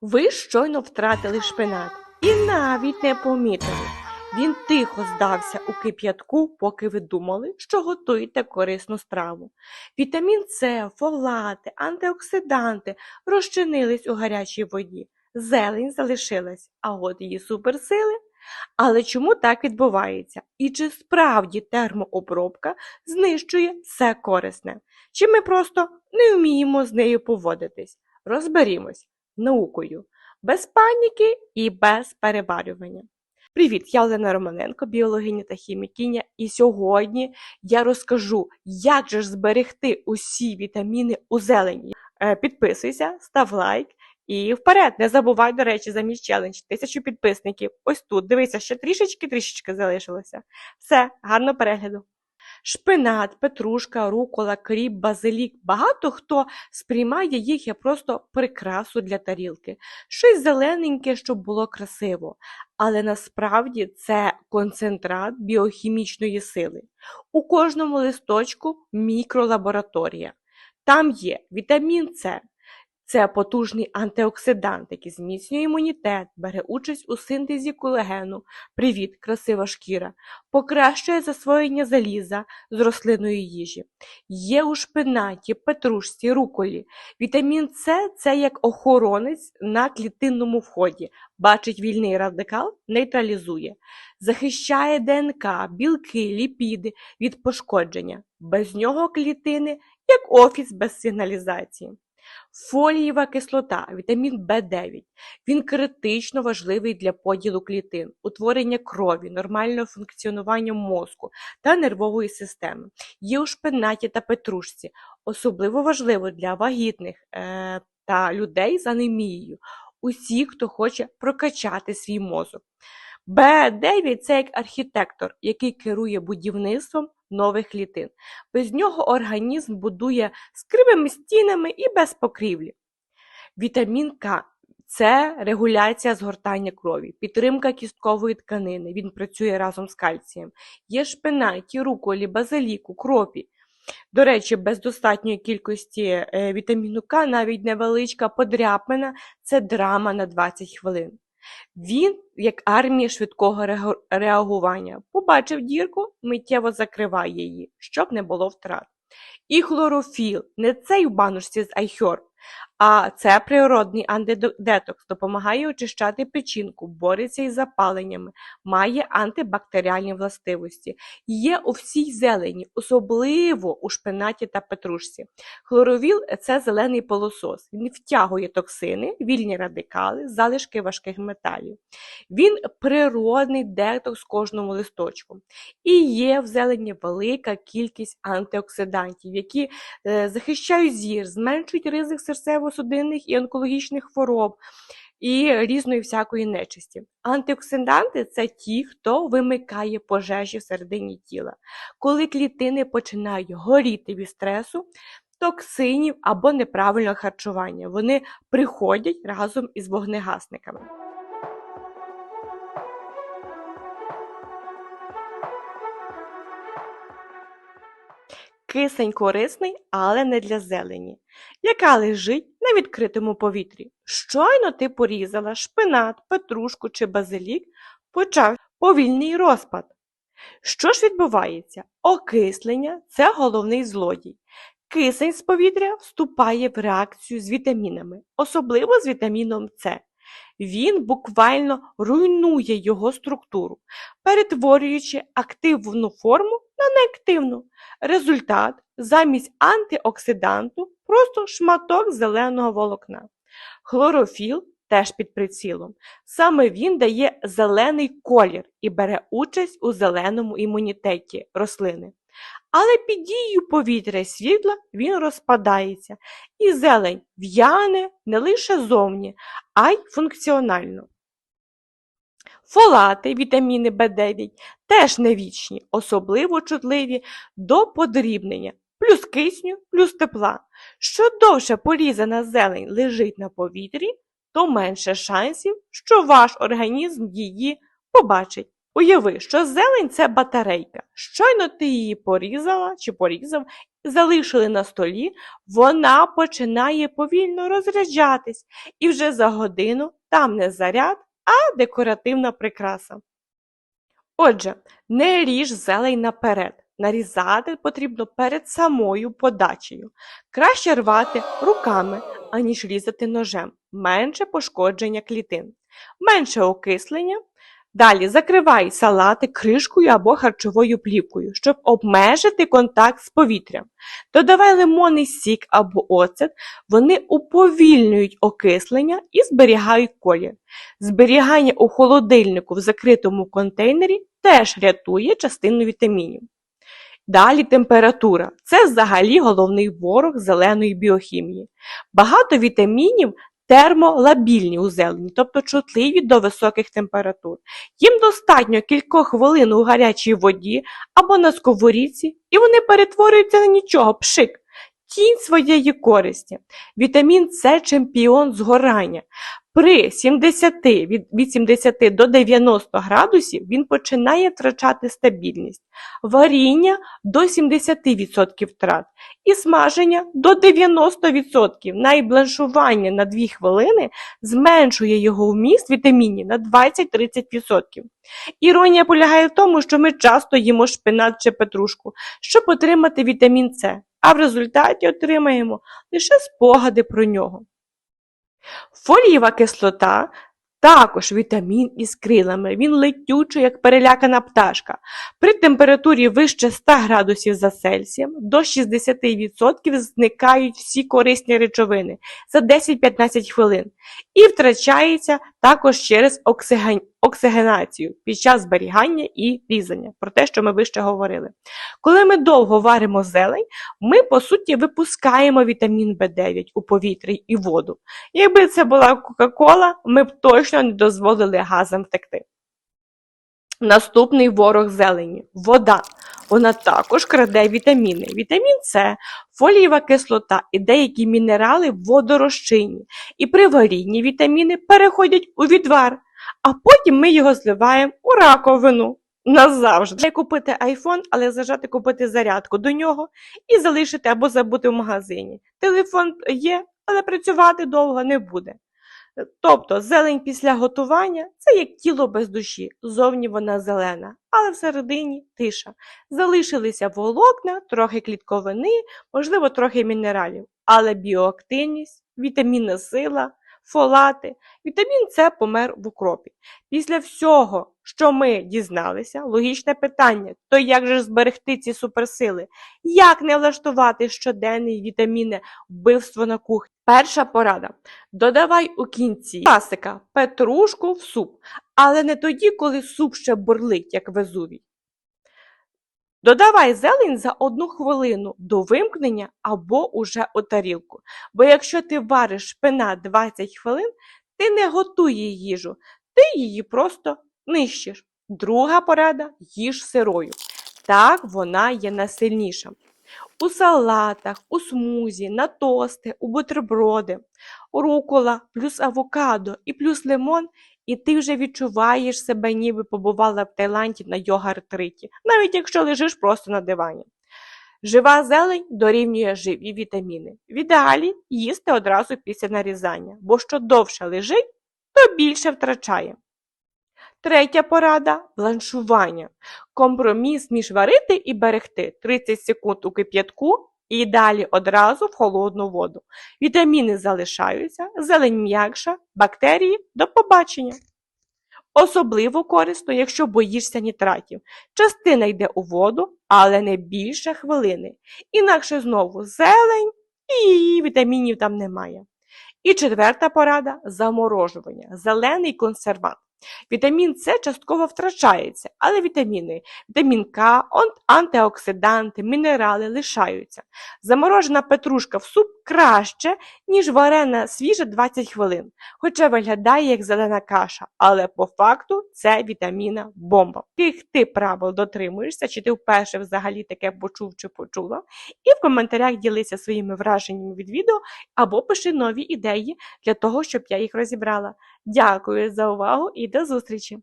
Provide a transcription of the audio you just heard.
Ви щойно втратили шпинат і навіть не помітили. Він тихо здався у кип'ятку, поки ви думали, що готуєте корисну страву. Вітамін С, фолати, антиоксиданти розчинились у гарячій воді. Зелень залишилась, а от її суперсили. Але чому так відбувається? І чи справді термообробка знищує все корисне? Чи ми просто не вміємо з нею поводитись? Розберімось наукою, без паніки і без перебарювання. Привіт, я Олена Романенко, біологиня та хімікиня, і сьогодні я розкажу, як же ж зберегти усі вітаміни у зелені. Е, Підписуйся, став лайк і вперед. Не забувай, до речі, за мій челендж. Тисячу підписників. Ось тут. Дивися, ще трішечки, трішечки залишилося. Все, гарного перегляду. Шпинат, петрушка, рукола, кріп, базилік. Багато хто сприймає їх як просто прикрасу для тарілки. Щось зелененьке, щоб було красиво. Але насправді це концентрат біохімічної сили. У кожному листочку мікролабораторія. Там є вітамін С. Це потужний антиоксидант, який зміцнює імунітет, бере участь у синтезі колагену. Привіт, красива шкіра, покращує засвоєння заліза з рослинної їжі. Є у шпинаті, петрушці, руколі. Вітамін С це як охоронець на клітинному вході. Бачить вільний радикал, нейтралізує, захищає ДНК, білки, ліпіди від пошкодження. Без нього клітини як офіс без сигналізації. Фолієва кислота, вітамін В9. Він критично важливий для поділу клітин, утворення крові, нормального функціонування мозку та нервової системи. Є у шпинаті та петрушці, особливо важливо для вагітних е, та людей з анемією, усіх, хто хоче прокачати свій мозок. Б9 це як архітектор, який керує будівництвом нових клітин. Без нього організм будує з кривими стінами і без покрівлі. Вітамін К це регуляція згортання крові, підтримка кісткової тканини. Він працює разом з кальцієм. Є шпинаті, руколі, базилік, укропі. До речі, без достатньої кількості е, вітаміну К навіть невеличка подряпина це драма на 20 хвилин. Він, як армія швидкого реагування, побачив дірку, миттєво закриває її, щоб не було втрат. І хлорофіл, не цей у баночці з айхьор, а це природний антидетокс, допомагає очищати печінку, бореться із запаленнями, має антибактеріальні властивості. Є у всій зелені, особливо у шпинаті та петрушці. Хлоровіл це зелений полосос. Він втягує токсини, вільні радикали, залишки важких металів. Він природний детокс кожному листочку. І є в зелені велика кількість антиоксидантів, які е, захищають зір, зменшують ризик серцево-судинних і онкологічних хвороб. І різної всякої нечисті. Антиоксиданти це ті, хто вимикає пожежі всередині тіла. Коли клітини починають горіти від стресу, токсинів або неправильного харчування, вони приходять разом із вогнегасниками. Кисень корисний, але не для зелені, яка лежить на відкритому повітрі. Щойно ти порізала шпинат, петрушку чи базилік, почав повільний розпад. Що ж відбувається? Окислення це головний злодій. Кисень з повітря вступає в реакцію з вітамінами, особливо з вітаміном С. Він буквально руйнує його структуру, перетворюючи активну форму на неактивну. Результат замість антиоксиданту просто шматок зеленого волокна. Хлорофіл теж під прицілом. Саме він дає зелений колір і бере участь у зеленому імунітеті рослини. Але під дією повітря і світла він розпадається, і зелень в'яне не лише зовні, а й функціонально. Фолати, вітаміни В9 теж не вічні, особливо чутливі до подрібнення, плюс кисню, плюс тепла. Що довше порізана зелень лежить на повітрі, то менше шансів, що ваш організм її побачить. Уяви, що зелень це батарейка. Щойно ти її порізала чи порізав, залишили на столі, вона починає повільно розряджатись, і вже за годину там не заряд, а декоративна прикраса. Отже, не ріж зелень наперед. Нарізати потрібно перед самою подачею. Краще рвати руками, аніж різати ножем. Менше пошкодження клітин, менше окислення. Далі закривай салати кришкою або харчовою плівкою, щоб обмежити контакт з повітрям. Додавай лимонний сік або оцет, вони уповільнюють окислення і зберігають колір. Зберігання у холодильнику в закритому контейнері теж рятує частину вітамінів. Далі температура. Це взагалі головний ворог зеленої біохімії. Багато вітамінів термолабільні у зелені, тобто чутливі до високих температур. Їм достатньо кількох хвилин у гарячій воді або на сковорідці, і вони перетворюються на нічого, пшик. Тінь своєї користі. Вітамін С чемпіон згорання. При 70, від, від 70 до 90 градусів він починає втрачати стабільність, варіння до 70% втрат і смаження до 90%. Найбланшування на 2 хвилини зменшує його вміст вітамінів на 20-30%. Іронія полягає в тому, що ми часто їмо шпинат чи петрушку, щоб отримати вітамін С, а в результаті отримаємо лише спогади про нього. Фолієва кислота також вітамін із крилами. Він летючий, як перелякана пташка. При температурі вище 100 градусів за Цельсієм до 60% зникають всі корисні речовини за 10-15 хвилин і втрачається також через оксиген- оксигенацію під час зберігання і різання, про те, що ми вище говорили. Коли ми довго варимо зелень, ми, по суті, випускаємо вітамін В9 у повітря і воду. Якби це була Кока-Кола, ми б точно не дозволили газам втекти. Наступний ворог зелені вода. Вона також краде вітаміни. Вітамін С, фолієва кислота і деякі мінерали водорозчинні. І при варінні вітаміни переходять у відвар, а потім ми його зливаємо у раковину. Назавжди. Купити айфон, але зажати купити зарядку до нього і залишити або забути в магазині. Телефон є, але працювати довго не буде. Тобто зелень після готування це як тіло без душі. Зовні вона зелена, але всередині тиша. Залишилися волокна, трохи клітковини, можливо, трохи мінералів, але біоактивність, вітамінна сила, фолати. Вітамін С помер в укропі. Після всього, що ми дізналися, логічне питання: то як же зберегти ці суперсили? Як не влаштувати щоденне вітамінне вбивство на кухні? Перша порада. Додавай у кінці класика петрушку в суп, але не тоді, коли суп ще бурлить, як везувій. Додавай зелень за одну хвилину до вимкнення або уже у тарілку. Бо якщо ти вариш шпинат 20 хвилин, ти не готуєш їжу, ти її просто нищиш. Друга порада їж сирою. Так вона є найсильніша. У салатах, у смузі, на тости, у бутерброди, рукола, плюс авокадо і плюс лимон, і ти вже відчуваєш себе, ніби побувала в Таїланді на йога-ретриті, навіть якщо лежиш просто на дивані. Жива зелень дорівнює живі вітаміни. В ідеалі їсти одразу після нарізання, бо що довше лежить, то більше втрачає. Третя порада бланшування. Компроміс між варити і берегти 30 секунд у кип'ятку і далі одразу в холодну воду. Вітаміни залишаються, зелень м'якша, бактерії до побачення. Особливо корисно, якщо боїшся нітратів. Частина йде у воду, але не більше хвилини. Інакше знову зелень і вітамінів там немає. І четверта порада заморожування. Зелений консервант. Вітамін С частково втрачається, але вітаміни, вітамін К, антиоксиданти, мінерали лишаються. Заморожена петрушка в суп краще, ніж варена свіжа 20 хвилин, хоча виглядає як зелена каша, але по факту це вітаміна бомба. Яких ти правил дотримуєшся, чи ти вперше взагалі таке почув чи почула? І в коментарях ділися своїми враженнями від відео або пиши нові ідеї для того, щоб я їх розібрала. Дякую за увагу і до зустрічі!